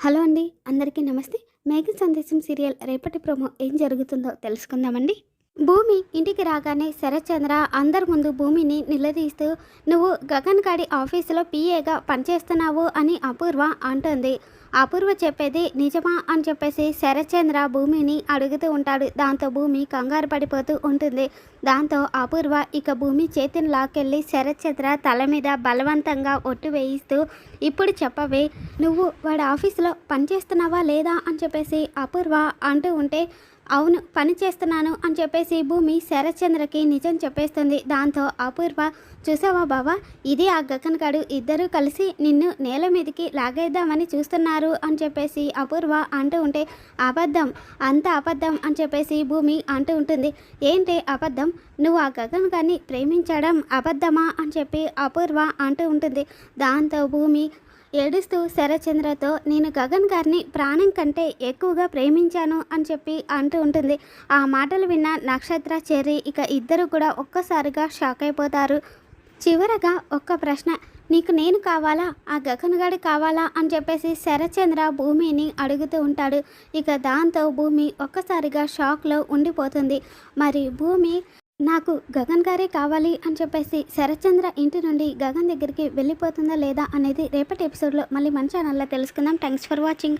Hello అండి అందరికీ నమస్తే. మేఘ సందేశం సీరియల్ రేపటి ప్రోమో ఏం జరుగుతుందో తెలుసుకుందామండి. భూమి ఇంటికి రాగానే శరత్చంద్ర అందరి ముందు భూమిని నిలదీస్తూ నువ్వు గగన్ గాడి ఆఫీసులో పీఏగా పనిచేస్తున్నావు అని అపూర్వ అంటుంది. అపూర్వ చెప్పేది నిజమా అని చెప్పేసి శరత్చంద్ర భూమిని అడుగుతూ ఉంటాడు. దాంతో భూమి కంగారు పడిపోతూ ఉంటుంది. దాంతో అపూర్వ ఇక భూమి చేతిని లాక్కెళ్ళి శరత్చంద్ర తల మీద బలవంతంగా ఒట్టు వేయిస్తూ ఇప్పుడు చెప్పవే నువ్వు వాడి ఆఫీస్లో పనిచేస్తున్నావా లేదా? అని చెప్పేసి అపూర్వ అంటూ ఉంటే అవును పని చేస్తున్నాను అని చెప్పేసి భూమి శరత్చంద్రకి నిజం చెప్పేస్తుంది. దాంతో అపూర్వ చూసావా బావా ఇది ఆ గగన్ గడు ఇద్దరూ కలిసి నిన్ను నేల మీదకి లాగేద్దామని చూస్తున్నారు అని చెప్పేసి అపూర్వ అంటూ ఉంటే అబద్ధం అంత అబద్ధం అని చెప్పేసి భూమి అంటూ ఉంటుంది. ఏంటి అబద్ధం? నువ్వు ఆ గగన్ గారిని ప్రేమించడం అబద్ధమా? అని చెప్పి అపూర్వ అంటూ ఉంటుంది. దాంతో భూమి ఏడుస్తూ శరచంద్రతో నేను గగన్ గారిని ప్రాణం కంటే ఎక్కువగా ప్రేమించాను అని చెప్పి అంటూ ఉంటుంది. ఆ మాటలు విన్న నక్షత్ర చెర్రి ఇక ఇద్దరు కూడా ఒక్కసారిగా షాక్ అయిపోతారు. చివరగా ఒక్క ప్రశ్న నీకు నేను కావాలా? ఆ గగన్ గారి కావాలా? అని చెప్పేసి శరచంద్ర భూమిని అడుగుతూ ఉంటాడు. ఇక దాంతో భూమి ఒక్కసారిగా షాక్లో ఉండిపోతుంది. మరి భూమి నాకు గగన్ గారే కావాలి అని చెప్పేసి శరత్చంద్ర ఇంటి నుండి గగన్ దగ్గరికి వెళ్ళిపోతుందా లేదా అనేది రేపటి ఎపిసోడ్లో మళ్ళీ మన ఛానల్లో తెలుసుకుందాం. Thanks for watching